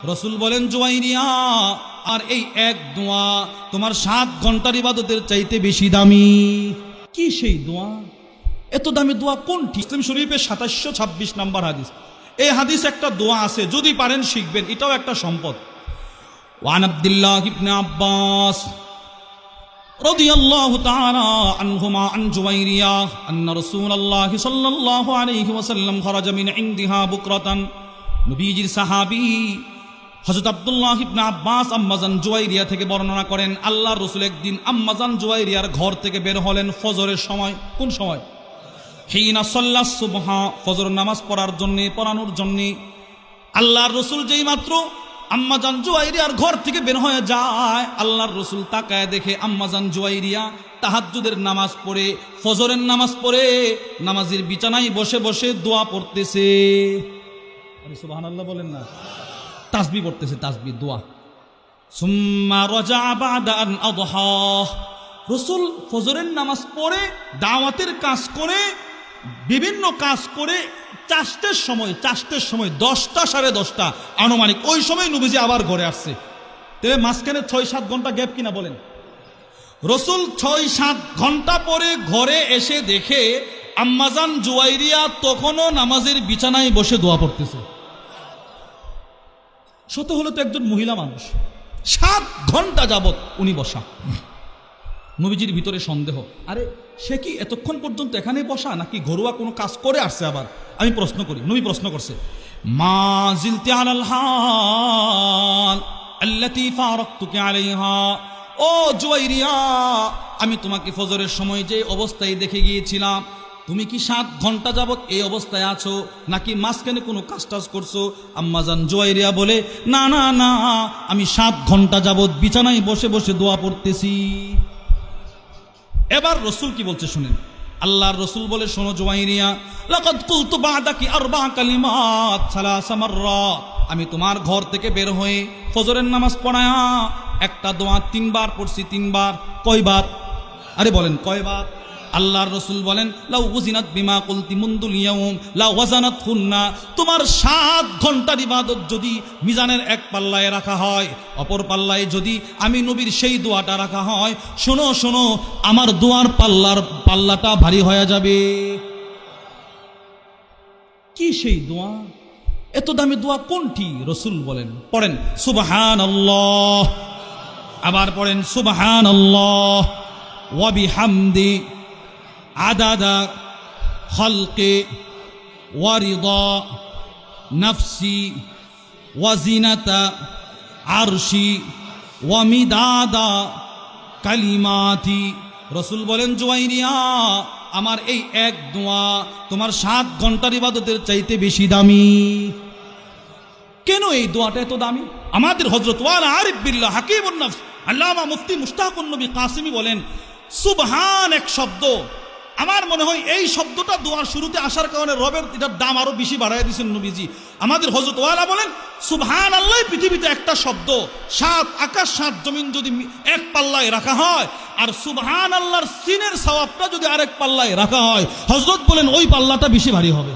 রসুল বলেন জুয়াইরিয়া আর এই এক দোয়া তোমার সাত ঘন্টার ইবাদতের চাইতে বেশি দামি কি সেই দোয়া এত দামি দোয়া কোনটি ইসলাম শরীফের সাতাশশো ছাব্বিশ নাম্বার হাদিস এই হাদিস একটা দোয়া আছে যদি পারেন শিখবেন এটাও একটা সম্পদ ওয়ান আব্দুল্লাহ ইবনে আব্বাস رضي الله تعالى عنهما عن جويرية أن رسول الله صلى الله عليه وسلم خرج من عندها بكرة নবীজির সাহাবী হযরত আব্দুল্লাহ ইবনে আব্বাস আম্মাজান জুয়াইরিয়া থেকে বর্ণনা করেন, আল্লাহর রাসূল একদিন আম্মাজান জুয়াইরিয়ার ঘর থেকে বের হলেন ফজরের সময়। কোন সময়? হিনা সাল্লাস সুবহা, ফজর নামাজ পড়ার জন্য, পড়ানোর জন্য। আল্লাহর রসুল যেই মাত্র আম্মাজান জুয়াইরিয়ার ঘর থেকে বের হয়ে যায়, আল্লাহর রসুল তাকায় দেখে আম্মাজান জুয়াইরিয়া তাহাজ্জুদের নামাজ পড়ে, ফজরের নামাজ পড়ে, নামাজের বিছানায় বসে বসে দোয়া পড়তেছে। সুবহানাল্লাহ বলেন না। তাসবি পড়তেছে তাসবি, দোয়া। সুম্মা রজা বাদা আন রসুল ফজরের নামাজ পড়ে, দাওয়াতের কাজ করে, বিভিন্ন কাজ করে চাষতের সময় চাষতের সময়, দশটা, সাড়ে দশটা, আনুমানিক ওই সময় নবীজি আবার ঘরে আসছে। তবে মাঝখানে ছয়, সাত ঘণ্টা গ্যাপ কিনা বলেন। রসুল ছয়, সাত ঘণ্টা পরে ঘরে এসে দেখে আম্মাজান জুয়াইরিয়া তখনও নামাজের বিছানায় বসে দোয়া পড়তেছে। শত হলো তো একজন মহিলা মানুষ। সাত ঘণ্টা যাবত উনি বসা। নবীজির ভিতরে সন্দেহ, আরে সে কি এতক্ষণ পর্যন্ত এখানে বসা নাকি ঘরোয়া কোনো কাজ করে আসছে আবার? আমি প্রশ্ন করি, নবী প্রশ্ন করছে, মা জিলতে আমি তোমাকে ফজরের সময় যে অবস্থায় দেখে গিয়েছিলাম তুমি কি সাত ঘণ্টা যাবত এই অবস্থায় আছো? নাকি মাঝখানে কোনো কাজ টাজ করছ? আম্মাজান জুয়াইরিয়া বলে, না না না, আমি সাত ঘণ্টা যাবত বিছানায় বসে বসে দোয়া পড়তেছি। এবার রসুল কি বলছে শুনেন? আল্লাহর রসুল বলে, শোনো জোয়াইরিয়া আমি তোমার ঘর থেকে বের হয়ে ফজরের নামাজ পড়ায়া একটা দোয়া তিনবার পড়ছি, তিনবার। কয়বার? আরে বলেন, কয়বার? আল্লাহর রসুল বলেন, লাউ উজিনাত বিমা কুলতি মুন্দুল ইয়াউম, লা ওয়াজানাত হুন্না। তোমার সাত ঘণ্টার ইবাদত যদি মিজানের এক পাল্লায় রাখা হয়, অপর পাল্লায় যদি আমি নবীর সেই দোয়াটা রাখা হয়, শোনো শোনো, আমার দোয়ার পাল্লার পাল্লাটা ভারী হয়ে যাবে। কি সেই দোয়া? এত দামি দোয়া কোনটি? রসুল বলেন, পড়েন সুবহান আবার পড়েন সুবহান আদাদা খলকে ওয়ারিদা নফসি ওয়াজিনাতা আরশি ওয়ামিদাদা কালিমাতি। রসুল বলেন, জুয়াইরিয়া, আমার এই এক দোয়া তোমার সাত ঘণ্টার ইবাদতের চাইতে বেশি দামি। কেন এই দোয়াটা এত দামি? আমাদের হজরত ওয়ালা আরিফ বিল্লাহ হাকিমুন নফস, আল্লামা মুফতি মুশতাকুন নবী কাসিমি বলেন, সুবহান এক শব্দ। আমার মনে হয় এই শব্দটা দোয়ার শুরুতে আসার কারণে রবের এটার দাম আরও বেশি বাড়াই দিয়েছেন নবীজি। আমাদের হজরত ওয়ালা বলেন সুবহান আল্লাহ পৃথিবীতে একটা শব্দ, সাত আকাশ, সাত জমিন যদি এক পাল্লায় রাখা হয়, আর সুবহান আল্লাহর সিনের সওয়াবটা যদি আরেক পাল্লায় রাখা হয় হজরত বলেন, ওই পাল্লাটা বেশি ভারী হবে।